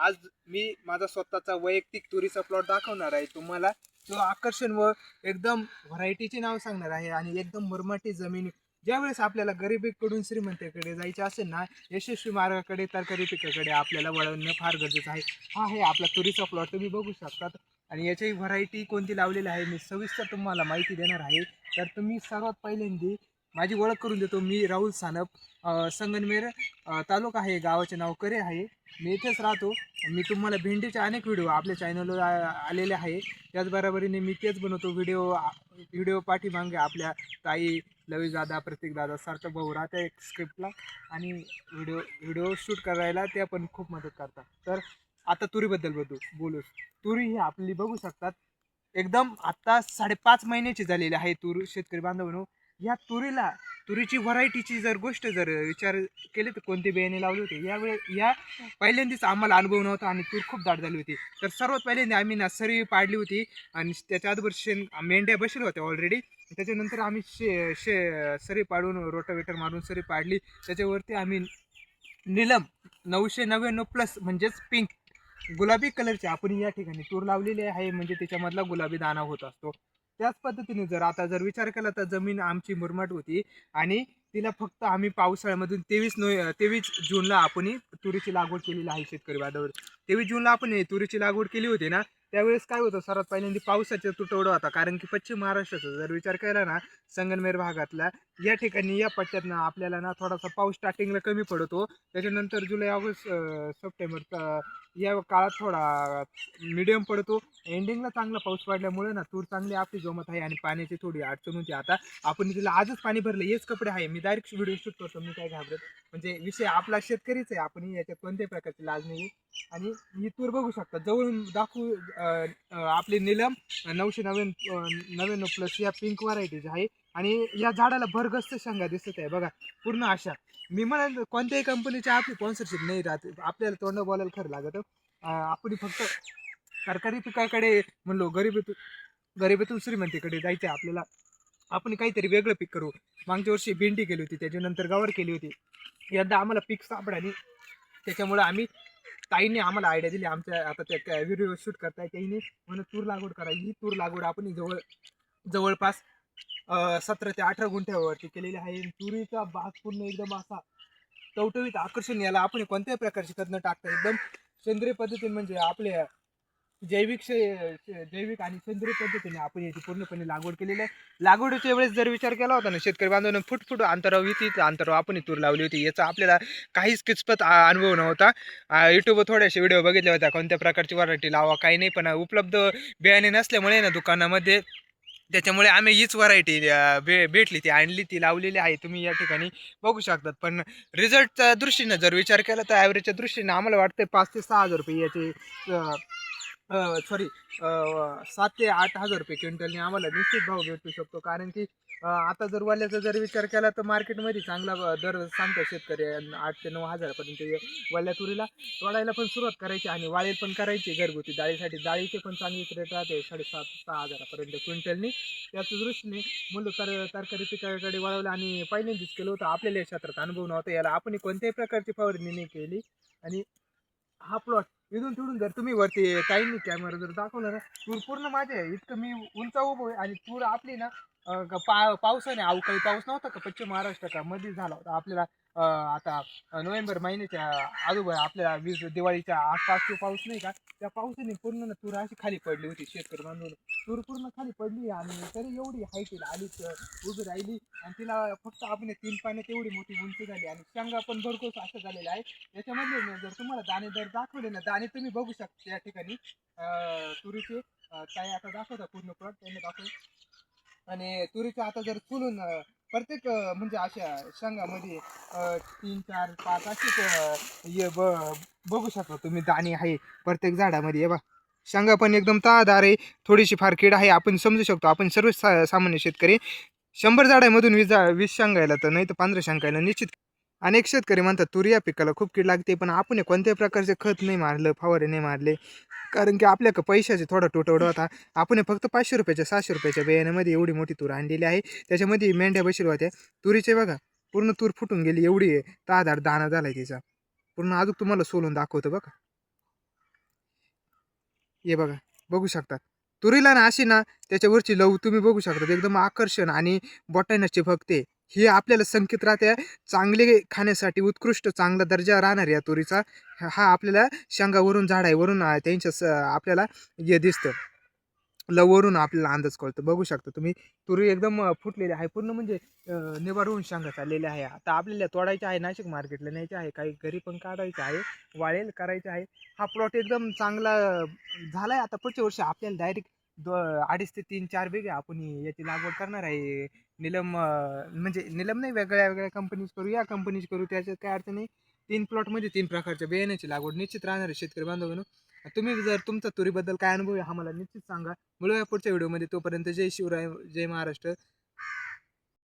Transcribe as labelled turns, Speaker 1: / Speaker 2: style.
Speaker 1: आज मी माझा स्वतःचा वैयक्तिक तुरीचा प्लॉट दाखवणार आहे. तुम्हाला तो आकर्षण व एकदम व्हरायटीचे नाव सांगणार आहे आणि एकदम मरमाटी जमीन. ज्यावेळेस आपल्याला गरिबीकडून श्रीमंताकडे जायचे असेल ना यशस्वी मार्गाकडे तर पिकाकडे आपल्याला वळवणं फार गरजेचं आहे. हा आहे आपला तुरीचा प्लॉट तुम्ही बघू शकतात. आणि याची व्हरायटी कोणती लावलेली आहे मी सविस्तर तुम्हाला माहिती देणार आहे. तर तुम्ही सर्वात पहिल्यांदी माझी ओळख करून देतो. मी राहुल सानप संगनमेर तालुका आहे. गावाचे नाव करे आहे. मी इथेच राहतो. मी तुम्हाला भेंडीचे अनेक व्हिडिओ आपल्या चॅनलवर आ- आलेले आहे. त्याचबरोबरीने मी तेच बनवतो. व्हिडिओ व्हिडिओ पाठीमागे आपल्या ताई लवी दादा प्रतीक दादा सारखं भाऊ राहत्या एक स्क्रिप्टला आणि व्हिडिओ व्हिडिओ शूट करायला ते पण खूप मदत करतात. तर आता तुरीबद्दल बोलू बोलू तुरी ही आपली बघू शकतात. एकदम आत्ता साडेपाच महिन्याची झालेली आहे. तूर शेतकरी बांधवांनो या तुरीला तुरीची व्हरायटीची जर गोष्ट जर विचार केले तर कोणते बियाणे लावले होते? यावेळी या पहिल्यांदाच आम्हाला अनुभव नव्हता आणि तूर खूप दाट झाली होती. तर सर्वात पहिल्यांदा आम्ही ना सरी पाडली होती आणि त्याच्या शेण मेंढ्या बसल्या होत्या ऑलरेडी त्याच्यानंतर आम्ही शे शे सरी पाडून रोटावेटर मारून सरी पाडली. त्याच्यावरती आम्ही निलम नऊशे नव्याण्णव प्लस म्हणजेच पिंक गुलाबी कलरचे आपण या ठिकाणी तूर लावलेली आहे. म्हणजे त्याच्यामधला गुलाबी दाना होत असतो. त्याच पद्धतीने जर आता जर विचार केला तर जमीन आमची मुरमाट होती आणि तिला फक्त आम्ही पावसाळ्यामधून तेवीस नो तेवीस जूनला आपण तुरीची लागवड केलेली आहे शेतकरी बांधवर तेवीस जूनला आपण हे तुरीची लागवड केली होती ना त्यावेळेस काय होतं सर्वात पहिल्यांदा पावसाचा तुटवडा होता. कारण की पश्चिम महाराष्ट्राचा जर विचार केला ना संगनमेर भागातला या ठिकाणी या पट्ट्यात ना आपल्याला ना थोडासा पाऊस स्टार्टिंगला कमी पडतो. त्याच्यानंतर जुलै ऑगस्ट सप्टेंबर या काळात थोडा मिडियम पडतो. एंडिंगला चांगला पाऊस पडल्यामुळे ना तूर चांगली आपली जमत आहे आणि पाण्याची थोडी अडचण होती. आता आपण तिला आजच पाणी भरलं हेच कपडे आहे. मी डायरेक्ट व्हिडिओ शूट करतो मी काय घाबरत म्हणजे विषय आपला शेतकरीच आहे. आपण याच्यात कोणत्याही प्रकारची लाज नाही आणि ही तूर बघू शकता. जवळून दाखवू आपली निलम नऊशे नव्याण नव्याण्णव प्लस या पिंक व्हरायटीज आहे. आणि या झाडाला भरगस्त शेंगा दिसत आहे. बघा पूर्ण अशा. मी म्हणाल कोणत्याही कंपनीची आपली स्पॉन्सरशिप नाही राहत. आपल्याला तोंड बोलायला खरं लागत. आपण फक्त सरकारी पिकाकडे म्हणलो गरिबीतून गरिबीतून श्रीमंतीकडे जायचं आहे आपल्याला. आपण काहीतरी वेगळं पीक करू. मागच्या वर्षी भेंडी केली होती त्याच्यानंतर गवार केली होती. यंदा आम्हाला पीक सापडाली त्याच्यामुळे आम्ही ताईने आम्हाला आयडिया दिली. आमच्या आता त्या व्हिडिओ शूट करताय त्याईने म्हणून तूर लागवड करा. ही तूर लागवड आपण जवळ जवळपास सतरा ते अठरा गुंठ्यावरती केलेली आहे. तुरीचा बाग पूर्ण एकदम असा टवटवीत आकर्षण याला आपण कोणत्याही प्रकारची खत न टाकता एकदम सेंद्रिय पद्धतीने म्हणजे आपल्या जैविक शे- शे- जैविक आणि सेंद्रिय पद्धतीने आपण याची पूर्णपणे लागवड केलेली आहे. लागवडीच्या वेळेस जर विचार केला होता ना शेतकरी बांधवांना फुट फुट अंतरावर इथे अंतरावर आपण ही तूर लावली होती. याचा आपल्याला काहीच किचपत आ- अनुभव नव्हता. युट्यूबवर थोड्याशा व्हिडिओ बघितल्या होत्या कोणत्या प्रकारची व्हरायटी लावा काही नाही पण उपलब्ध बियाणे नसल्यामुळे ना दुकानामध्ये त्याच्यामुळे आम्ही हीच व्हरायटी भे भेटली ती आणली ती लावलेली आहे. तुम्ही या ठिकाणी बघू शकतात. पण रिझल्टच्या दृष्टीनं जर विचार केला तर ॲव्हरेजच्या दृष्टीनं आम्हाला वाटतं पाच ते सहा हजार रुपये याचे सॉरी सात ते आठ हजार रुपये क्विंटलने आम्हाला निश्चित भाव भेटू शकतो. कारण की आता जर वाल्याचा जर विचार केला तर मार्केटमध्ये चांगला दर सांगतो शेतकरी आठ ते नऊ हजारापर्यंत वल्या वाल्या तुरीला तोडायला पण सुरुवात करायची आणि वाळेल पण करायची घरगुती. डाळीसाठी डाळीचे पण चांगलीच रेट राहते साडेसात सहा हजारापर्यंत क्विंटलनी. त्याच दृष्टीने मुलं तर तरकारी पिकाकडे वळवलं आणि पहिल्यांदाच केलं होतं. आपल्याला या क्षेत्रात अनुभव नव्हता याला. आपण कोणत्याही प्रकारची फवारणी नाही केली. आणि हा प्लॉट इथून तिथून जर तुम्ही वरती काहींनी कॅमेरा जर दाखवला ना तूर पूर्ण माझे आहे. इतकं मी उंच उभं आहे आणि तूर आपली ना अं, ग- पा पावसाने अवकाळी पाऊस नव्हता का पश्चिम महाराष्ट्र का मध्ये झाला होता. आपल्याला आता नोव्हेंबर महिन्याच्या आजोबा आपल्या वीज दिवाळीच्या आसपास जो पाऊस नाही का त्या पावसाने पूर्ण ना तूर अशी खाली पडली होती शेतकरी बांधून. तूर पूर्ण खाली पडली आणि तरी एवढी हाईटीला आलीच उभी राहिली आणि तिला फक्त आपण तीन पाण्यात एवढी मोठी उंची झाली आणि शेंगा पण भरकोस असं झालेलं आहे याच्यामध्ये जर तुम्हाला दाणे जर दाखवले ना दाणे तुम्ही बघू शकता या ठिकाणी. तुरीचे काय आता दाखवता पूर्ण प्लॉट त्यांनी दाखव आणि तुरीचे आता जर चुलून प्रत्येक अं, म्हणजे अशा शेंगामध्ये अं, तीन चार पाच अशीच हे ब- बघू शकता तुम्ही दाणे आहे प्रत्येक झाडामध्ये. हे बा शेंगा पण एकदम तादार आहे. थोडीशी फार कीड आहे. आपण समजू शकतो आपण सर्व सा सामान्य शेतकरी शंभर झाडामधून वीस झा- वीस शेंगायला तर नाही तर पंधरा शेंगायला निश्चित अनेक शेतकरी म्हणतात तुरी या पिकाला खूप कीड लागते पण आपण कोणत्याही प्रकारचे खत नाही मारलं फवारे नाही मारले. कारण की आपल्याकडे पैशाचे थोडा तुटवडा होता. आपण फक्त पाचशे रुपयाच्या सहाशे रुपयाच्या बियाण्यामध्ये एवढी मोठी तूर आणलेली आहे. त्याच्यामध्ये मेंढ्या बशीर होत्या. तुरीचे बघा पूर्ण तूर फुटून गेली एवढी आहे. दहा दाणा झाला आहे तिचा पूर्ण अजून तुम्हाला सोलून दाखवतो बघा. हे बघा बघू शकता तुरीला ना अशी ना त्याच्यावरची लव तुम्ही बघू शकता एकदम आकर्षण आणि बोटांना फक्त हे आपल्याला संकेत राहते. चांगले खाण्यासाठी उत्कृष्ट चांगला दर्जा राहणार या तुरीचा. हा आपल्याला शेंगावरून झाडावरून त्यांच्या स आपल्याला हे दिसतं. लवरून आपल्याला अंदाज कळतो. बघू शकता तुम्ही तुरी एकदम फुटलेली आहे. पूर्ण म्हणजे निवारून शेंगा चाललेल्या आहे. आता आपल्याला तोडायचे आहे नाशिक मार्केटला न्यायचे आहे काही घरी पण काढायचे आहे वाळेल करायचे आहे. हा प्लॉट एकदम चांगला झाला झालाय. आता पुढच्या वर्षी आपल्याला डायरेक्ट दो अडीच ते तीन चार बिघे आपण याची लागवड करणार आहे. निलम अं, म्हणजे निलम नाही वेगळ्या वेगळ्या कंपनीज करू या कंपनीज करू त्याच्यात काय अर्थ नाही. तीन प्लॉटमध्ये म्हणजे तीन प्रकारच्या बियाण्याची लागवड निश्चित राहणार आहे शेतकरी बांधवांनो तुम्ही जर तुमचा तुरीबद्दल काय अनुभव आहे आम्हाला निश्चित सांगा. मिळूया पुढच्या व्हिडिओमध्ये तोपर्यंत जय शिवराय जय महाराष्ट्र.